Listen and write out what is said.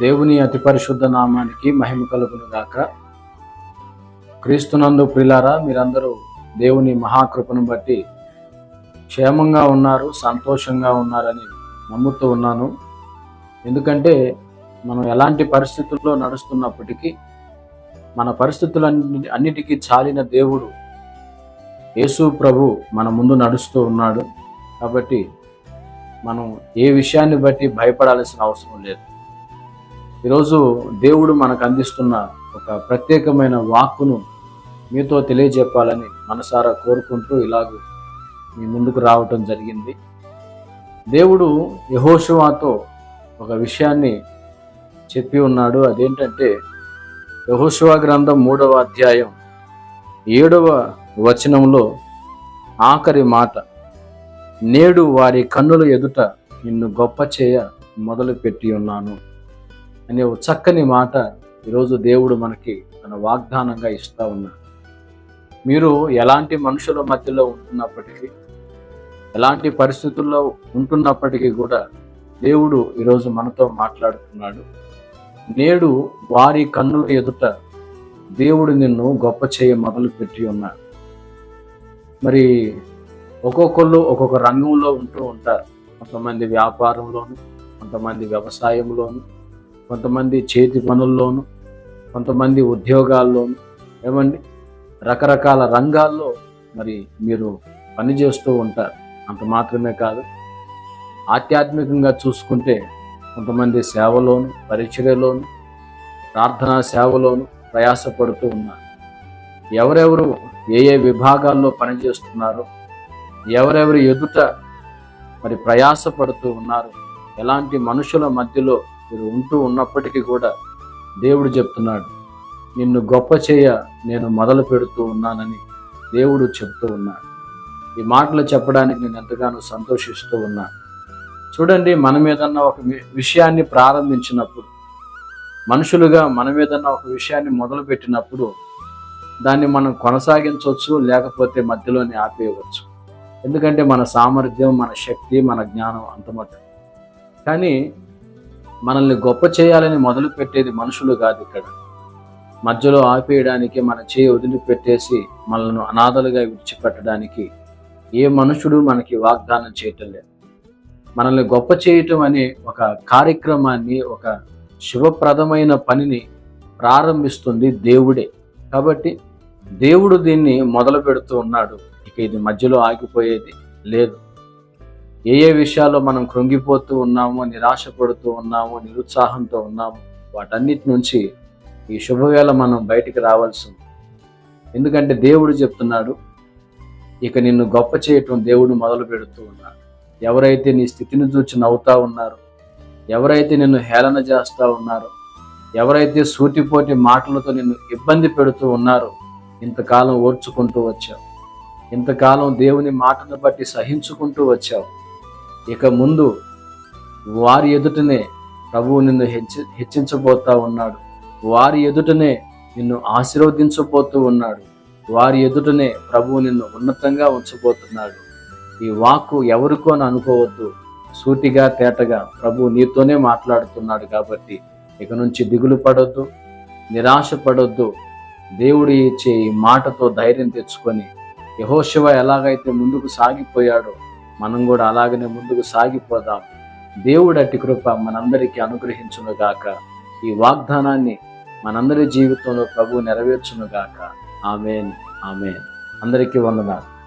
దేవుని అతి పరిశుద్ధ నామానికి మహిమ కలుగును గాక క్రీస్తునందు ప్రిలారా మీరందరూ దేవుని మహాకృపను బట్టి క్షేమంగా ఉన్నారు సంతోషంగా ఉన్నారని నమ్ముతూ ఉన్నాను. ఎందుకంటే మనం ఎలాంటి పరిస్థితుల్లో నడుస్తున్నప్పటికీ మన పరిస్థితులన్ని అన్నిటికీ చాలిన దేవుడు యేసు ప్రభు మన ముందు నడుస్తూ ఉన్నాడు. కాబట్టి మనం ఏ విషయాన్ని బట్టి భయపడాల్సిన అవసరం లేదు. ఈరోజు దేవుడు మనకు అందిస్తున్న ఒక ప్రత్యేకమైన వాక్కును మీతో తెలియజెప్పాలని మనసారా కోరుకుంటూ ఇలాగ మీ ముందుకు రావటం జరిగింది. దేవుడు యహోషువాతో ఒక విషయాన్ని చెప్పి ఉన్నాడు. అదేంటంటే యహోషువా గ్రంథం మూడవ అధ్యాయం ఏడవ వచనంలో ఆఖరి మాట నేడు వారి కన్నుల ఎదుట నిన్ను గొప్ప చేయ మొదలు పెట్టి ఉన్నాను. అనే ఒక చక్కని మాట ఈరోజు దేవుడు మనకి తన వాగ్దానంగా ఇస్తూ ఉన్నాడు. మీరు ఎలాంటి మనుషుల మధ్యలో ఉంటున్నప్పటికీ ఎలాంటి పరిస్థితుల్లో ఉంటున్నప్పటికీ కూడా దేవుడు ఈరోజు మనతో మాట్లాడుతున్నాడు. నేడు వారి కన్నుల ఎదుట దేవుడు నిన్ను గొప్ప చేయ మొదలు పెట్టి ఉన్నాడు. మరి ఒక్కొక్కళ్ళు ఒక్కొక్క రంగంలో ఉంటూ ఉంటారు. కొంతమంది వ్యాపారంలోను కొంతమంది వ్యవసాయంలోను కొంతమంది చేతి పనుల్లోను కొంతమంది ఉద్యోగాల్లోను ఏమండి? రకరకాల రంగాల్లో మరి మీరు పనిచేస్తూ ఉంటారు. అంత మాత్రమే కాదు. ఆధ్యాత్మికంగా చూసుకుంటే కొంతమంది సేవలోను పరిచర్యలోను ప్రార్థనా సేవలోను ప్రయాసపడుతూ ఉన్నారు. ఎవరెవరు ఏ ఏ విభాగాల్లో పనిచేస్తున్నారో ఎవరెవరు ఎదుట మరి ప్రయాసపడుతూ ఉన్నారు ఎలాంటి మనుషుల మధ్యలో మీరు ఉంటూ ఉన్నప్పటికీ కూడా దేవుడు చెప్తున్నాడు నిన్ను గొప్ప చేయ నేను మొదలు పెడుతూ ఉన్నానని దేవుడు చెప్తూ ఉన్నాడు. ఈ మాటలు చెప్పడానికి నేను ఎంతగానో సంతోషిస్తూ ఉన్నాను. చూడండి మనం ఏదన్నా ఒక వి- విషయాన్ని ప్రారంభించినప్పుడు మనుషులుగా మనం ఏదన్నా ఒక విషయాన్ని మొదలు పెట్టినప్పుడు దాన్ని మనం కొనసాగించవచ్చు లేకపోతే మధ్యలోనే ఆపేయవచ్చు. ఎందుకంటే మన సామర్థ్యం మన శక్తి మన జ్ఞానం అంతమట్టు కానీ మనల్ని గొప్ప చేయాలని మొదలు పెట్టేది మనుషులు కాదు ఇక్కడ. మధ్యలో ఆపేయడానికి మన చేయి వదిలిపెట్టేసి మనల్ని అనాథలుగా విడిచిపెట్టడానికి ఏ మనుషుడు మనకి వాగ్దానం చేయటం లేదు. మనల్ని గొప్ప చేయటం అనే ఒక కార్యక్రమాన్ని ఒక శుభప్రదమైన పనిని ప్రారంభిస్తుంది దేవుడే. కాబట్టి దేవుడు దీన్ని మొదలు పెడుతూ ఉన్నాడు. ఇక ఇది మధ్యలో ఆగిపోయేది లేదు. ఏ ఏ విషయాల్లో మనం కృంగిపోతూ ఉన్నామో నిరాశపడుతూ ఉన్నామో నిరుత్సాహంతో ఉన్నామో వాటన్నిటి నుంచి ఈ శుభవేళ మనం బయటికి రావాల్సి ఉంది. ఎందుకంటే దేవుడు చెప్తున్నాడు ఇక నిన్ను గొప్ప చేయటం దేవుడు మొదలు పెడుతూ ఉన్నాడు. ఎవరైతే నీ స్థితిని చూచి నవ్వుతా ఉన్నారు ఎవరైతే నిన్ను హేళన చేస్తూ ఉన్నారో ఎవరైతే సూటిపోటి మాటలతో నిన్ను ఇబ్బంది పెడుతూ ఉన్నారో ఇంతకాలం ఓర్చుకుంటూ వచ్చావు. ఇంతకాలం దేవుని మాటను బట్టి సహించుకుంటూ వచ్చావు. ఇక ముందు వారి ఎదుటనే ప్రభువు నిన్ను హెచ్చి హెచ్చించబోతా ఉన్నాడు. వారి ఎదుటనే నిన్ను ఆశీర్వదించబోతూ ఉన్నాడు. వారి ఎదుటనే ప్రభువు నిన్ను ఉన్నతంగా ఉంచబోతున్నాడు. ఈ వాక్కు ఎవరికో అని అనుకోవద్దు. సూటిగా తేటగా ప్రభు నీతోనే మాట్లాడుతున్నాడు కాబట్టి ఇక నుంచి దిగులు పడొద్దు నిరాశ పడొద్దు. దేవుడు ఇచ్చే ఈ మాటతో ధైర్యం తెచ్చుకొని యహోశివ ఎలాగైతే ముందుకు సాగిపోయాడో మనం కూడా అలాగనే ముందుకు సాగిపోదాం. దేవుడు అట్టి కృప మనందరికీ అనుగ్రహించునుగాక ఈ వాగ్దానాన్ని మనందరి జీవితంలో ప్రభు నెరవేర్చునుగాక ఆమెన్ ఆమెన్. అందరికీ వందనాలు.